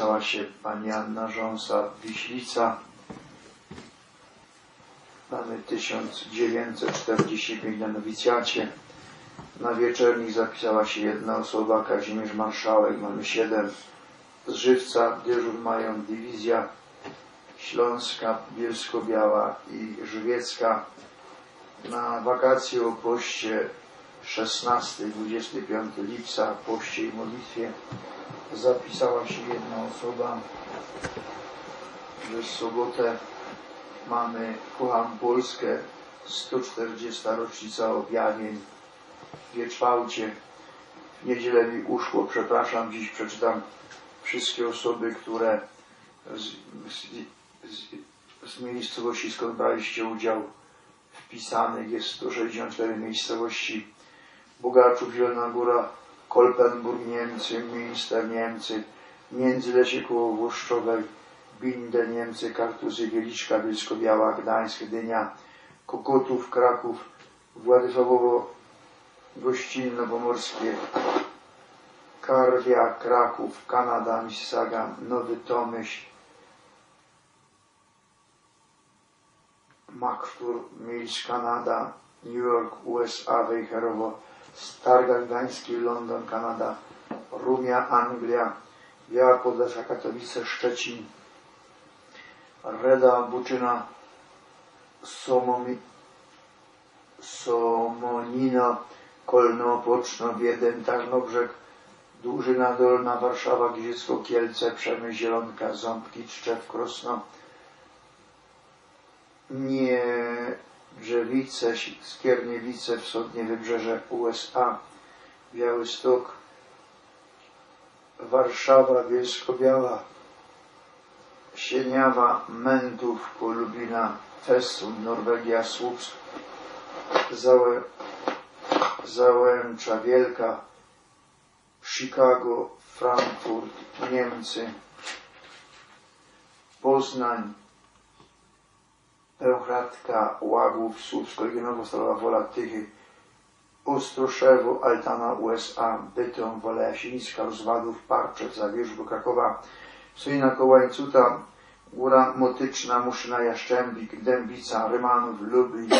zapisała się pani Anna Rząsa Wiślica. Mamy 1945 na nowicjacie. Na wieczernik zapisała się jedna osoba, Kazimierz Marszałek, mamy siedem. Z Żywca dyżur mają dywizja Śląska, Bielsko-Biała i Żywiecka. Na wakacje o poście 16-25 lipca, poście i modlitwie zapisała się jedna osoba, że w sobotę mamy Kocham Polskę, 140. rocznica objawień w Wieczwałcie. W niedzielę mi uszło, przepraszam, dziś przeczytam wszystkie osoby, które z, z, z, z miejscowości, skąd braliście udział, wpisanych. Jest 164 miejscowości. Bogaczów, Zielona Góra, Kolpenburg, Niemcy, Münster, Niemcy, Międzylesie koło Włoszczowej, Binde, Niemcy, Kartuzy, Wieliczka, Bielsko-Biała, Gdańsk, Dynia, Kokotów, Kraków, Władysławowo, Gościnno, Pomorskie, Karwia, Kraków, Kanada, Mississauga, Nowy Tomyśl, Makfur, Mills, Kanada, New York, USA, Wejherowo, Stargard Gdański, London, Kanada, Rumia, Anglia, Biała Podlasia, Katowice, Szczecin, Reda, Buczyna, Somomi, Kolno, Poczno, Wiedeń, Tarnobrzeg, Dłużyna Dolna, Warszawa, Giżycko, Kielce, Przemyśl, Zielonka, Ząbki, Tczew, Krosno, nie Drzewice, Skierniewice, Wschodnie Wybrzeże USA, Białystok, Warszawa, Bielsko-Biała, Sieniawa, Mentów, Polubina, Fessun, Norwegia, Słupsk, Załę, Załęcza Wielka, Chicago, Frankfurt, Niemcy, Poznań, Beochradka, Łagów, Słupsk, Legionowo, Stalowa Wola, Tychy, Ostroszewo, Altana, USA, Bytom, Wola Jasińska, Rozwadów, Parczew, Zawierzch, Krakowa, Solina Kołańcuta, Góra Motyczna, Muszyna, Jaszczębik, Dębica, Rymanów, Lublin,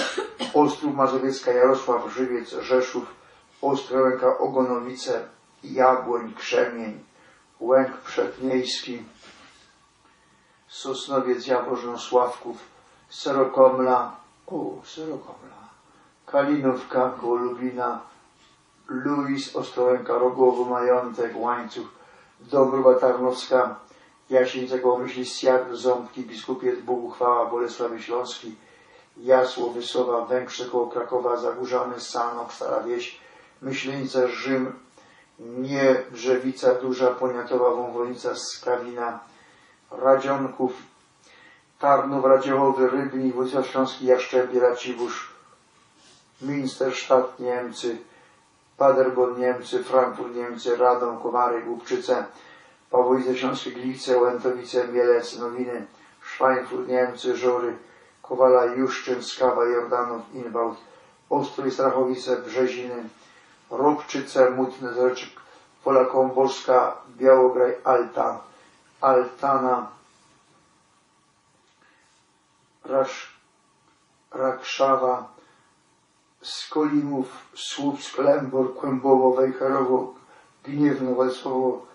Ostrów Mazowiecka, Jarosław, Żywiec, Rzeszów, Ostrołęka, Ogonowice, Jabłoń, Krzemień, Łęk Przedmiejski, Sosnowiec, Jaworzno, Sławków, Serokomla, o, Serokomla, Kalinówka, koło Lublina, Luis, Ostrołęka, Rogowo, Majątek, Łańcuch, Dąbrowa Tarnowska, Jasińce, koło Myśli, Siak, Ząbki, Biskupiec, Bogu Chwała, Bolesławie Śląski, Jasło, Wysowa, Węgrze, koło Krakowa, Zagórzany, Sanok, Stara Wieś, Myślenica, Rzym, nie Drzewica, Duża, Poniatowa, Wąwolnica, Skawina, Radzionków, Tarnów, Radziołowy, Rybnik, Wojciech Śląski, Jaszczębie, Racibórz, Münsterstadt, Niemcy, Paderborn, Niemcy, Frankfurt, Niemcy, Radom, Komary, Głupczyce, Pawłowice, Śląskie, Gliwice, Łętowice, Mielec, Nowiny, Szwajnfurt, Niemcy, Żory, Kowala, Juszczyn, Skawa, Jordanów, Inwałd, Ostrój, Strachowice, Brzeziny, Robczyce, Mutny, Zoreczek, Polakomborska, Białograj, Alta, Altana, Rasz, Rakszawa, Skolimów, Słupsk, Lębor, Kłębowo, Wejherowo, Gniewno, Welsłowo,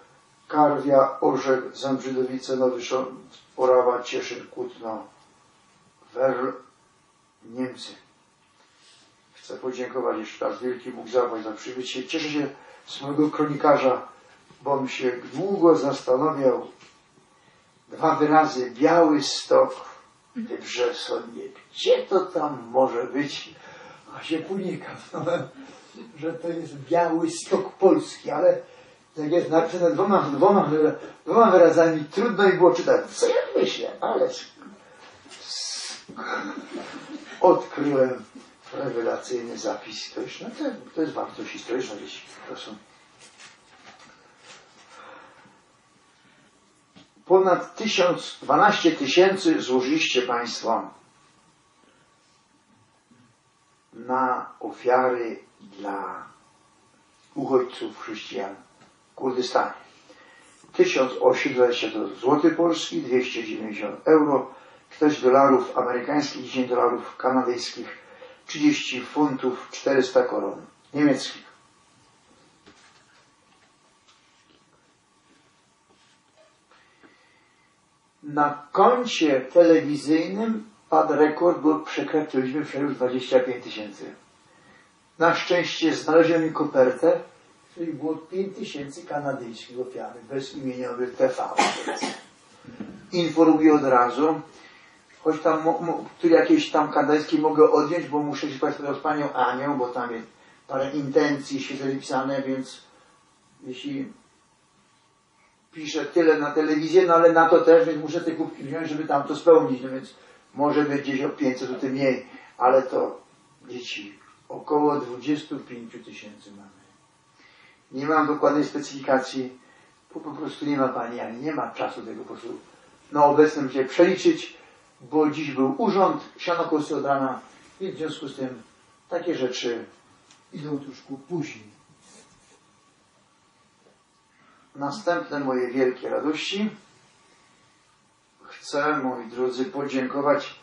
Karwia, Orzek, Zambrzydowice, Nowy Sząd, Orawa, Cieszyn, Kutno, Werl, Niemcy. Chcę podziękować jeszcze raz Wielki Bóg zapłać za przybycie. Cieszę się z mojego kronikarza, bo mi się długo zastanawiał. Dwa wyrazy, Biały Stok, Wybrze sobie, gdzie to tam może być? A się kazałem, że to jest Biały Stok Polski, ale jak jest napisane dwoma, dwoma, dwoma wyrazami, trudno mi było czytać. Co ja myślę, ale odkryłem rewelacyjny zapis. To, już, no to, to jest wartość historyczna, dzieci. To są ponad tysiąc, dwanaście tysięcy złożyliście Państwo na ofiary dla uchodźców chrześcijan w Kurdystanie. 1820 to złoty polski, 290 euro, 4 dolarów amerykańskich, 10 dolarów kanadyjskich, 30 funtów, 400 koron niemieckich. Na koncie telewizyjnym padł rekord, bo przekroczyliśmy już 25 tysięcy. Na szczęście znaleziono mi kopertę, której było 5 tysięcy kanadyjskich ofiary, bezimieniowych TV. Informuję od razu, choć tam tu jakieś tam kanadyjskie mogę odjąć, bo muszę się spotkać z panią Anią, bo tam jest parę intencji świetle wypisane, więc jeśli piszę tyle na telewizję, no ale na to też, więc muszę te kubki wziąć, żeby tam to spełnić, no więc może być gdzieś o 500 zł mniej, ale to dzieci około 25 tysięcy mamy. Nie mam dokładnej specyfikacji, bo po prostu nie ma pani ani nie ma czasu tego po prostu na obecnym się przeliczyć, bo dziś był urząd, siano kosy od rana, i w związku z tym takie rzeczy idą troszkę później. Następne moje wielkie radości. Chcę, moi drodzy, podziękować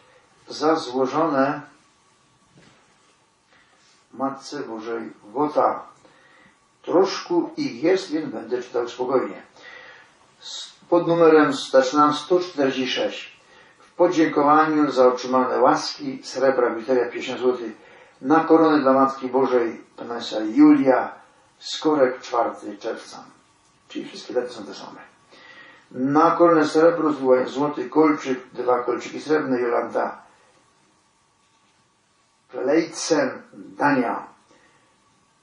za złożone Matce Bożej Wota. Troszkę ich jest, więc będę czytał spokojnie. Pod numerem zaczynam 146. W podziękowaniu za otrzymane łaski srebra Witeria 50 zł na koronę dla Matki Bożej Panessa Julia Skorek 4 czerwca. Czyli wszystkie daty są te same. Na koronę srebro złoty kolczyk, dwa kolczyki srebrne Jolanta Lejcem Dania.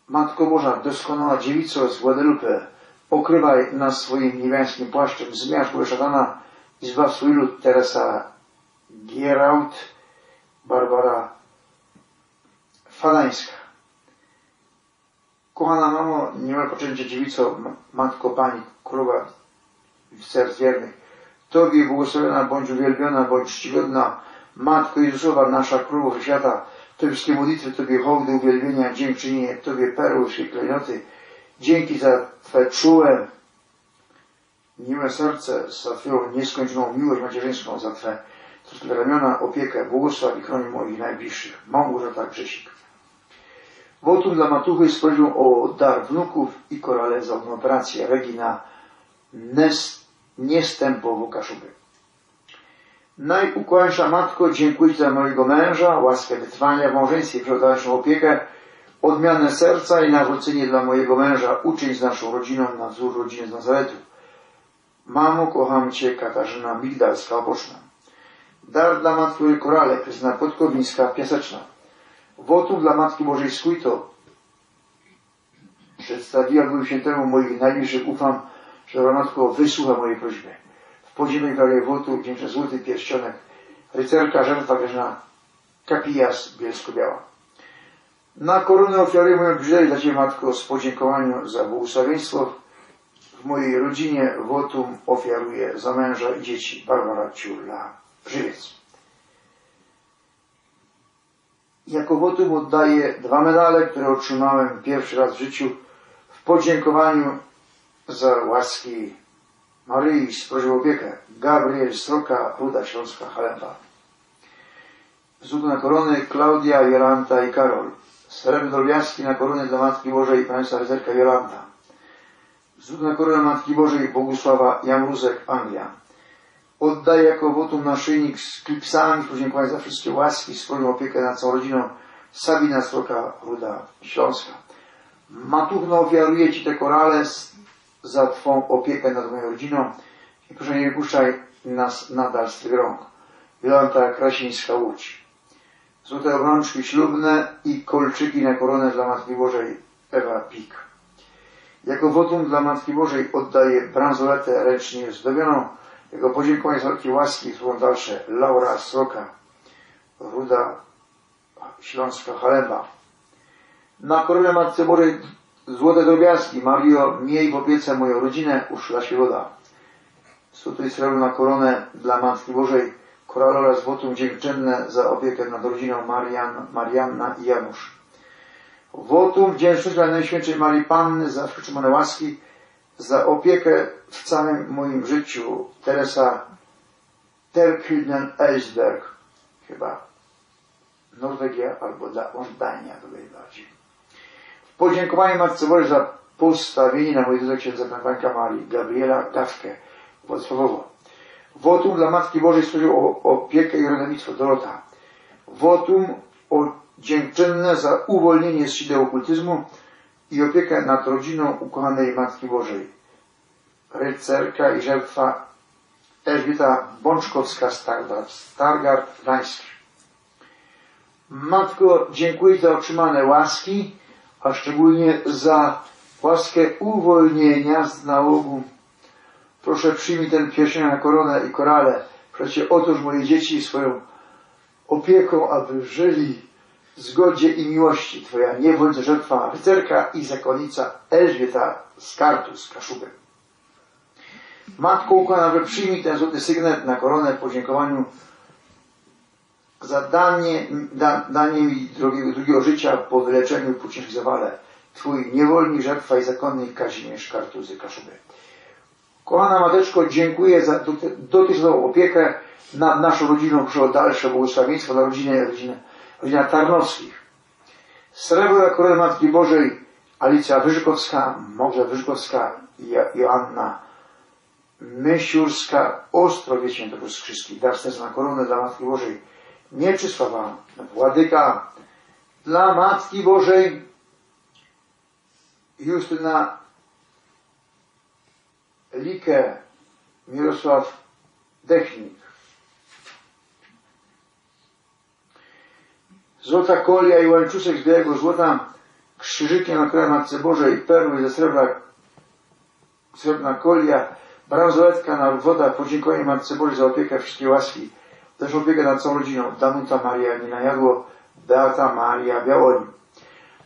Matko Boża, doskonała dziewico z Guadalupe, pokrywaj nas swoim niebiańskim płaszczem, zmiasz go szatana i zbaw swój lud. Teresa Gieraut, Barbara Fadańska. Kochana mamo, niemal poczęcie dziewico, matko Pani, królowa serc wiernych, Tobie błogosławiona bądź uwielbiona, bądź czcigodna, Matko Jezusowa, nasza królowa świata, te wszystkie modlitwy Tobie hołdy, uwielbienia, dziękczynienie Tobie perły, klejnoty. Dzięki za Twoje czułe, miłe serce, za Twoją nieskończoną miłość macierzyńską, za Twoje troszkę ramiona, opiekę, błogosław i chroni moich najbliższych. Małgorzata Grzesik. Wotum dla matuchy z prośbą o dar wnuków i korale za operację Regina Nest, Niestępowo Kaszuby. Najukłańsza Matko, dziękuję za mojego męża, łaskę wytrwania w małżeństwie, przeodalszą opiekę, odmianę serca i nawrócenie dla mojego męża. Uczyń z naszą rodziną na wzór rodziny z Nazaretu. Mamo, kocham Cię, Katarzyna Migdalska, Opoczna. Dar dla Matki Korale, Krystyna Podkowińska, Piaseczna. Wotum dla Matki Bożej Skójto. Przedstawiła Bogu Świętemu moich najbliższych ufam, że Matko wysłucha mojej prośby podziemnej prawie wotu, wdzięczny złoty pierścionek, rycerka żertwa wieżna, kapijas bielsko-biała. Na koronę ofiaruję moją bliżej dla Ciebie Matko z podziękowaniem za błogosławieństwo. W mojej rodzinie wotum ofiaruję za męża i dzieci Barbara Ciurla Żywiec. Jako wotum oddaję dwa medale, które otrzymałem pierwszy raz w życiu w podziękowaniu za łaski Maryi z prośbą opiekę, Gabriel Stroka, Ruda Śląska, Halemba. Złód na korony Klaudia, Jolanta i Karol. Srebrny drobiazgi na korony dla Matki Bożej Państwa Rycerka Jolanta. Złód na koronę Matki Bożej Bogusława Jamruzek, Anglia. Oddaję jako wotum naszyjnik z klipsami podziękować za wszystkie łaski, swoją opiekę nad całą rodziną Sabina Stroka, Ruda Śląska. Matuchno ofiaruję Ci te korale za Twą opiekę nad moją rodziną i proszę nie wypuszczaj nas nadal z tych rąk. Jolanta Krasińska Łódź. Złote obrączki ślubne i kolczyki na koronę dla Matki Bożej Ewa Pik. Jako wotum dla Matki Bożej oddaję bransoletę ręcznie zdobioną. Jego podziękowanie za wielkie łaski są dalsze Laura Sroka, Ruda Śląska Halemba. Na koronę Matce Bożej Złote drobiazgi, Mario, miej w opiece moją rodzinę, uszla się woda. Złoty srebrna koronę dla Matki Bożej, koralola z wotum dziękczynne za opiekę nad rodziną Marian, Marianna i Janusz. Wotum wdzięczność dla Najświętszej Marii Panny za przytrzymane łaski, opiekę w całym moim życiu Teresa Terkilden Ellsberg, chyba Norwegia albo Dania, to najbardziej. W podziękowaniu Matce Bożej za postawienie na mojej drodze księdza Franka Marii, Gabriela Dawkę, Włocławowo. Wotum dla Matki Bożej służył o opiekę i rodowictwo Dorota. Wotum o dziękczynne za uwolnienie z sideł okultyzmu i opiekę nad rodziną ukochanej Matki Bożej. Rycerka i żertwa Elżbieta Bączkowska Stargard, Stargard Gdańsk. Matko, dziękuję za otrzymane łaski, a szczególnie za łaskę uwolnienia z nałogu. Proszę przyjmij ten pierścień na koronę i korale. Proszę otóż moje dzieci swoją opieką, aby żyli zgodzie i miłości. Twoja nie bądź żertwa rycerka i zakonnica Elżbieta z Kartus, Kaszubek. Matko układa, że przyjmij ten złoty sygnet na koronę w podziękowaniu za danie, da, danie mi drugiego, drugiego życia po wyleczeniu po ciężkim zawale. Twój niewolnik, żertwa i zakonnik Kazimierz Kartuzy Kaszuby. Kochana Mateczko, dziękuję za dotychczasową opiekę nad naszą rodziną. Proszę o dalsze błogosławieństwo na rodzinę, rodzinę, rodzina Tarnowskich. Srebro koronę Matki Bożej Alicja Wyżykowska, Mogza Wyżykowska, Joanna Mysiurska, Ostrowie Świętokrzyski, dar serca na koronę dla Matki Bożej, Mieczysława, Władyka, dla Matki Bożej, Justyna Likę, Mirosław Dechnik. Złota kolia i łańcuszek z białego złota, krzyżykiem na kraju Matce Bożej, perły ze srebra, srebrna kolia, bransoletka na woda, podziękowanie Matce Bożej za opiekę, wszystkie łaski, też opiekę nad całą rodziną, Danuta Maria Nina Jadło, Beata Maria Białoń.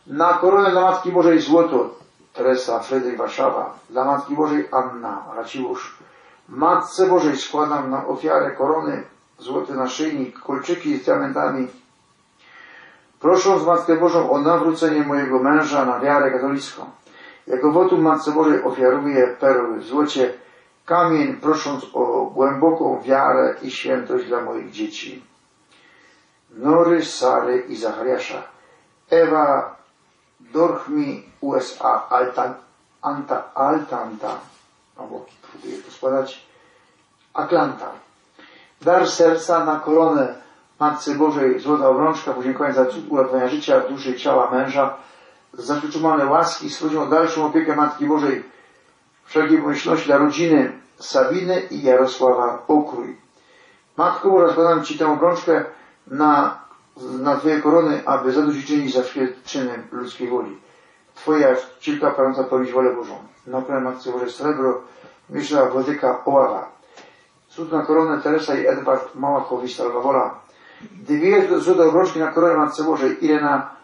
Na koronę dla Matki Bożej złoto, Teresa Frydyk Warszawa, dla Matki Bożej Anna Raciłusz. Matce Bożej składam na ofiarę korony, złoty naszyjnik, kolczyki z diamentami. Prosząc Matkę Bożą o nawrócenie mojego męża na wiarę katolicką. Jako wotum Matce Bożej ofiaruję perły w złocie, kamień, prosząc o głęboką wiarę i świętość dla moich dzieci. Nory, Sary i Zachariasza. Ewa Dorchmi, USA, Alta, Anta, Altanta, albo próbuję to składać, Atlanta. Dar serca na koronę Matce Bożej złota obrączka podziękowań za cud uratowania życia, duszy i ciała męża, za zaprzytumane łaski, swoją dalszą opiekę Matki Bożej, wszelkiej pomyślności dla rodziny Sabiny i Jarosława Okrój. Matko, rozkładam Ci tę obrączkę na, na Twoje korony, aby zadośćuczynić za wszystkie czyny ludzkiej woli. Twoja czcilka pragnąca pełnić wolę Bożą. Naprawdę Matce Bożej Srebro, Myśla Wodyka Oława. Cud na koronę Teresa i Edward Małachowicz Salwawola. 200 złotych rocznie na Korale Matce Bożej, ile na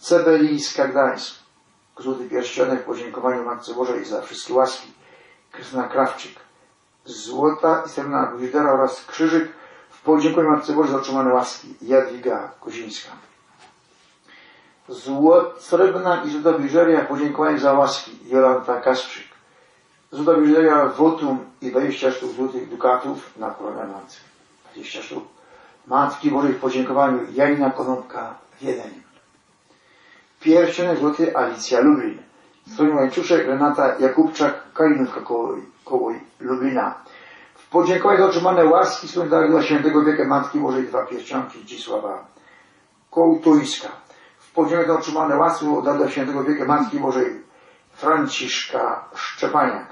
Cebelińska Gdańsk. Złoty pierścionek w podziękowaniu Matce Bożej za wszystkie łaski. Krystyna Krawczyk. Złota i srebrna guźdera oraz krzyżyk w podziękowaniu Matce Bożej za otrzymane łaski. Jadwiga Kozińska. Złot, srebrna i złota biżeria w podziękowaniu za łaski. Jolanta Kasprzyk. Złota biżeria wotum i 20 sztuk złotych dukatów na koronę Matce. 20 sztuk Matki Bożej w podziękowaniu Janina Konopka Wiedeń. Pierścionek złoty Alicja Lublin. Stronie łańcuszek Renata Jakubczak Kalinówka koło, koło Lublina. W podziękowaniu otrzymane łaski są dla świętego wieka Matki Bożej dwa pierścionki Dzisława Kołtuńska. W podziękowaniu otrzymane łaski dla świętego wieka Matki Bożej Franciszka Szczepaniak.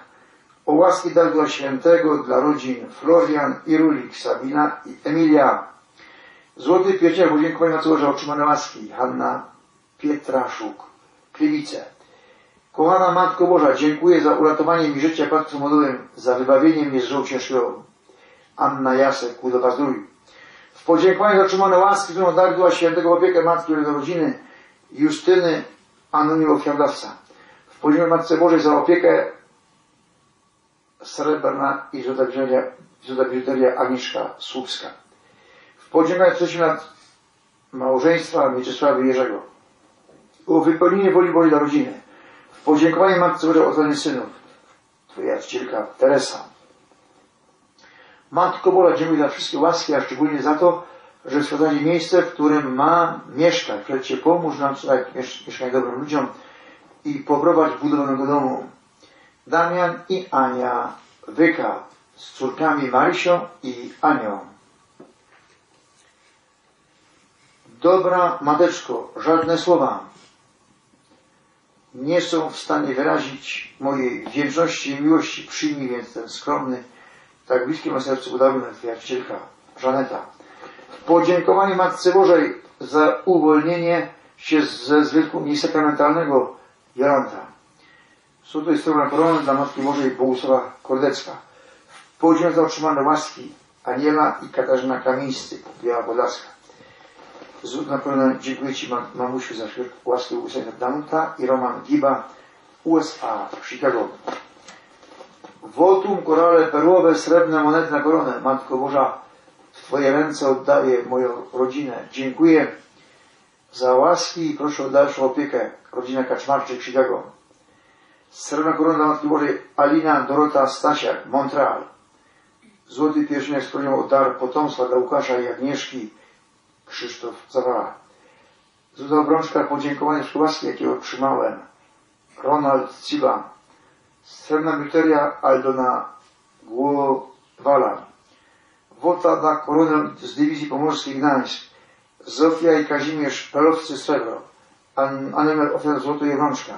O łaski dla świętego dla rodzin Florian i Rulik, Sabina i Emilia. Złoty pierścień podziękowania że otrzymane łaski Hanna Pietraszuk, Kliwice. Kochana Matko Boża, dziękuję za uratowanie mi życia w młodym, za wybawienie mnie z żoł ciężkiego. Anna Jasek, Kudowa Zdrój. W podziękowaniu za otrzymane łaski, którą darzyła świętego opiekę Matki rodziny Justyny Anonimo Ofiardawca. W podziękowaniu Matce Bożej za opiekę srebrna i złota biżuteria Agnieszka Słupska. Podziękowaniu jesteśmy nad małżeństwa Mieczysława Jerzego. O wypełnienie woli Bożej dla rodziny. W podziękowaniu Matce Bożej o synów. Twoja czcielka Teresa. Matko Bola, dziękuję za wszystkie łaski, a szczególnie za to, że wskazali miejsce, w którym ma mieszkać. Przecież pomóż nam tutaj mieszkać dobrym ludziom i poprowadź budowanego domu. Damian i Ania Wyka z córkami Marysią i Anią. Dobra mateczko, żadne słowa nie są w stanie wyrazić mojej wdzięczności i miłości. Przyjmij więc ten skromny, tak bliski mojemu sercu udawny przyjacielka Żaneta. W podziękowaniu Matce Bożej za uwolnienie się ze zwykłu niesakramentalnego Jolanta. Są tutaj strona korony dla Matki Bożej Bogusława Kordecka. W podziękowaniu za otrzymane łaski Aniela i Katarzyna Kamińscy, Biała Podlaska. Na pewno dziękuję Ci mamusiu za łaskę Łysenia Danuta i Roman Giba, USA, Chicago. Wotum, korale perłowe, srebrne monety na koronę. Matko Boża, w Twoje ręce oddaję moją rodzinę. Dziękuję za łaski i proszę o dalszą opiekę. Rodzina Kaczmarczyk, Chicago. Srebrna korona Matki Bożej Alina Dorota Stasiak, Montreal. Złoty pierścieniak spełniał o dar potomstwa dla Łukasza i Agnieszki Krzysztof Zawara. Złota obrączka podziękowania z łaski, jakie otrzymałem. Ronald Ciba. Srebrna biuteria Aldona Głowala. Wota na koronę z dywizji pomorskiej Gdańsk. Zofia i Kazimierz Pelowcy Srebro. An Anemer ofiar złoto i obrączka.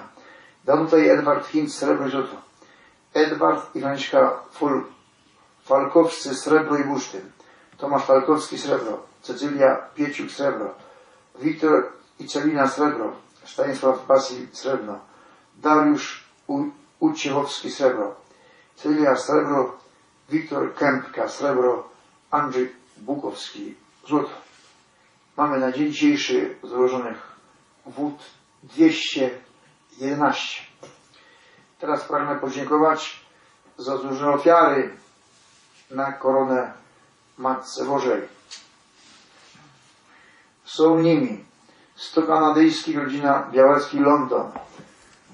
Danuta i Edward Hinz Srebro i złoto. Edward i Ful Falkowscy Srebro i Bursztyn. Tomasz Falkowski Srebro. Cecylia Pieciuk Srebro. Wiktor i Celina Srebro. Stanisław Basil Srebro. Dariusz Uciechowski Srebro. Celia Srebro. Wiktor Kępka Srebro. Andrzej Bukowski Złoto. Mamy na dzień dzisiejszy złożonych wód 211. Teraz pragnę podziękować za złożone ofiary na koronę Matce Bożej. Są nimi 100 kanadyjskich, rodzina Białecki, London.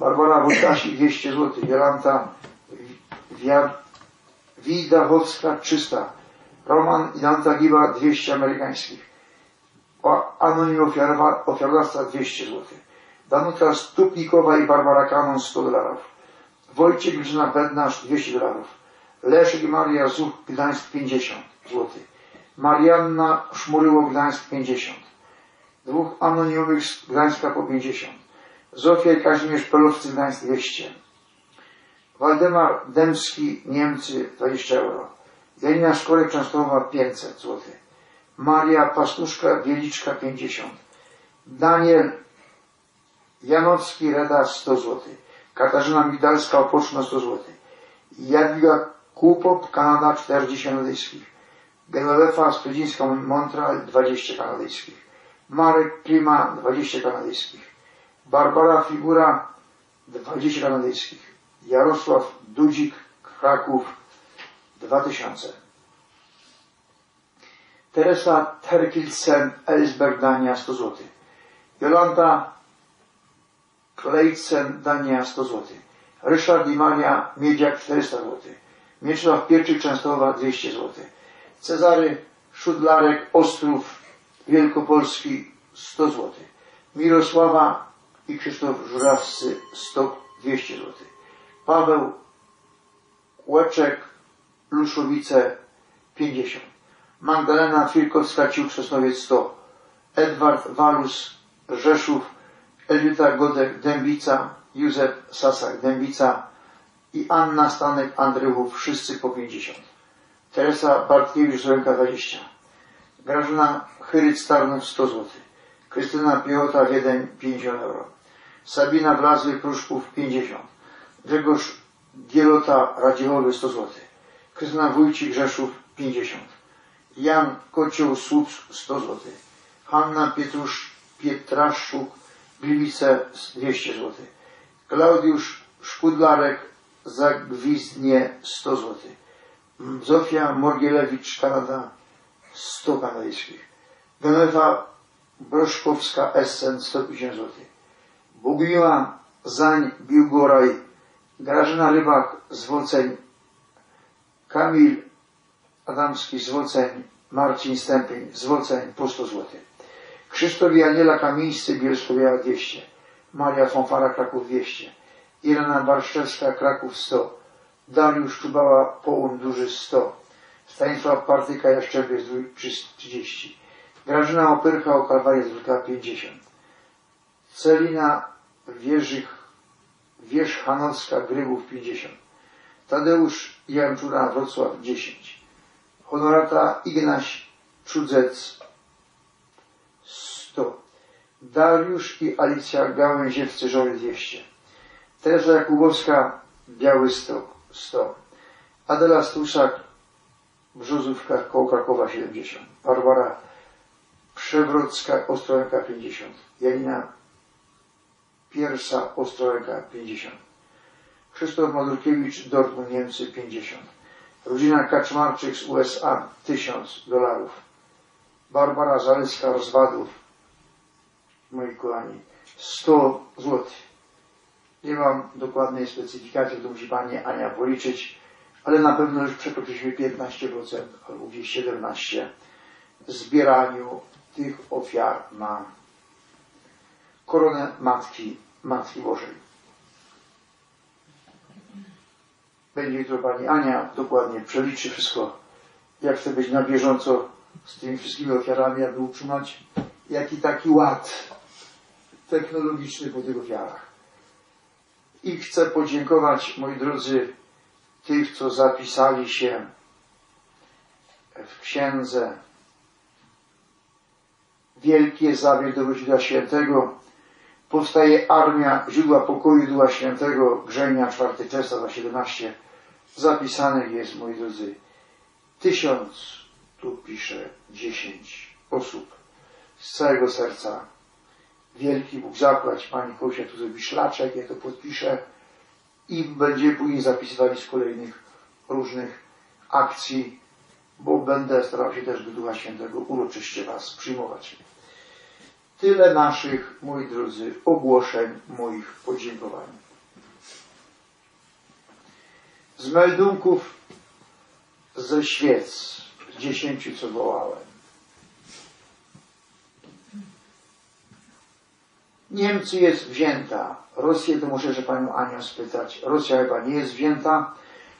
Barbara Wojtasi 200 zł. Jolanta Widachowska 300. Roman i Danta Giba 200 amerykańskich. Anonim ofiarodawca 200 zł. Danuta Stupnikowa i Barbara Kanon 100 dolarów. Wojciech Grzyna Bednarz 200 dolarów. Leszek i Maria Zuch Gdańsk 50 zł. Marianna Szmuryło Gdańsk 50. Dwóch anonimowych z Gdańska po 50. Zofia i Kazimierz Pelowcy Gdańsk 200. Waldemar Dębski Niemcy 20 euro. Janina Szkorek Częstochowa 500 zł. Maria Pastuszka Wieliczka 50. Daniel Janowski Reda 100 zł. Katarzyna Migdalska Opoczno 100 zł. Jadwiga Kupop Kanada 40 kanadyjskich. Genovefa Studzińska Montreal 20 kanadyjskich. Marek Klima 20 kanadyjskich. Barbara Figura 20 kanadyjskich. Jarosław Dudzik Kraków 2000. Teresa Terkilsen Elsberg Dania 100 zł. Jolanta Klejcen Dania 100 zł. Ryszard i Maria Miedziak 400 zł. Mieczysław Pieczyk Częstochowa 200 zł. Cezary Szudlarek Ostrów Wielkopolski 100 zł. Mirosława i Krzysztof Żurawscy 100, 200 zł. Paweł Łeczek Luszowice 50. Magdalena Filkowska Ciuk Sosnowiec 100. Edward Walus Rzeszów Elwita Godek Dębica Józef Sasak Dębica i Anna Stanek Andrychów wszyscy po 50. Teresa Bartkiewicz Ręka 20. Grażyna Chyryc Tarnów 100 zł. Krystyna Piechota Wiedeń 50 euro. Sabina Wlazły Pruszków 50. Grzegorz Gielota Radziechowy 100 zł. Krystyna Wójcik Rzeszów 50. Jan Kocioł Słupsk 100 zł. Hanna Pietrusz Pietraszczuk Gliwice 200 zł. Klaudiusz Szkudlarek Zagwizdnie 100 zł. Zofia Morgielewicz Kanada 100 kanadyjskich. Genewa Broszkowska Essen 150 zł. Bogumiła Zań Biłgoraj Grażyna Rybak z Woceń, Kamil Adamski z Marcin Stępień z po 100 zł. Krzysztof i Aniela Kamińscy Bielsko-Biała 200. Maria Fonfara Kraków 200. Irena Barszczewska Kraków 100. Dariusz Czubała Połun Duży 100. Stanisław Partyka Jaszczebie 30. Grażyna Opyrcha o Kalwarię Zwykła 50. Celina Wierzych Wierzchanowska Grybów 50. Tadeusz Janczura Wrocław 10. Honorata Ignaś Czudzec 100. Dariusz i Alicja Gałęziewcy Żory 200. Teresa Jakubowska Białystok 100. Adela Stuszak Brzozówka koło Krakowa 70. Barbara Przewrocka Ostrołęka 50. Janina Piersa Ostrołęka 50. Krzysztof Madurkiewicz Dortmund Niemcy 50. Rodzina Kaczmarczyk z USA 1000 dolarów. Barbara Zaleska Rozwadów moi kochani 100 zł. Nie mam dokładnej specyfikacji, to musi Pani Ania policzyć, ale na pewno już przekroczyliśmy 15% albo gdzieś 17% w zbieraniu tych ofiar na koronę Matki, Matki Bożej. Będzie jutro Pani Ania dokładnie przeliczy wszystko, jak chce być na bieżąco z tymi wszystkimi ofiarami, aby utrzymać jaki taki ład technologiczny po tych ofiarach. I chcę podziękować, moi drodzy, tych, co zapisali się w księdze Wielkie Zawier do Źródła Świętego. Powstaje Armia Źródła Pokoju Ducha Świętego, Grzenia 4 czerwca 2017. Zapisanych jest, moi drodzy, tysiąc, tu pisze dziesięć osób. Z całego serca wielki Bóg zapłać, Pani Kosia tu zrobi szlaczek, ja to podpiszę i będziemy później zapisywali z kolejnych różnych akcji, bo będę starał się też do Ducha Świętego uroczyście Was przyjmować. Tyle naszych, moi drodzy, ogłoszeń, moich podziękowań. Z meldunków ze świec, dziesięciu co wołałem. Niemcy jest wzięta. Rosję to muszę, że Panią Anią spytać. Rosja chyba nie jest wzięta.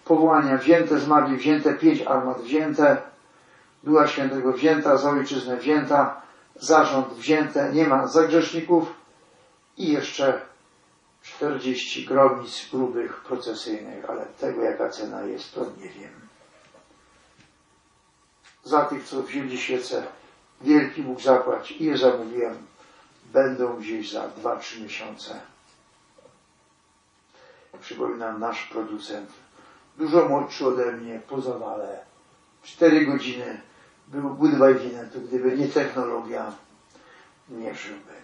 Powołania wzięte, z Mali wzięte, pięć armat wzięte, Duła Świętego wzięta, za ojczyznę wzięta, zarząd wzięte, nie ma zagrzeszników i jeszcze 40 gromic grubych procesyjnych, ale tego jaka cena jest, to nie wiem. Za tych, co wzięli świecę, wielki Bóg zapłać i je zamówiłem będą gdzieś za 2-3 miesiące. Przypominam, nasz producent, dużo młodszy ode mnie, po zawale, 4 godziny był Budweisenem, to gdyby nie technologia, nie żyłbym.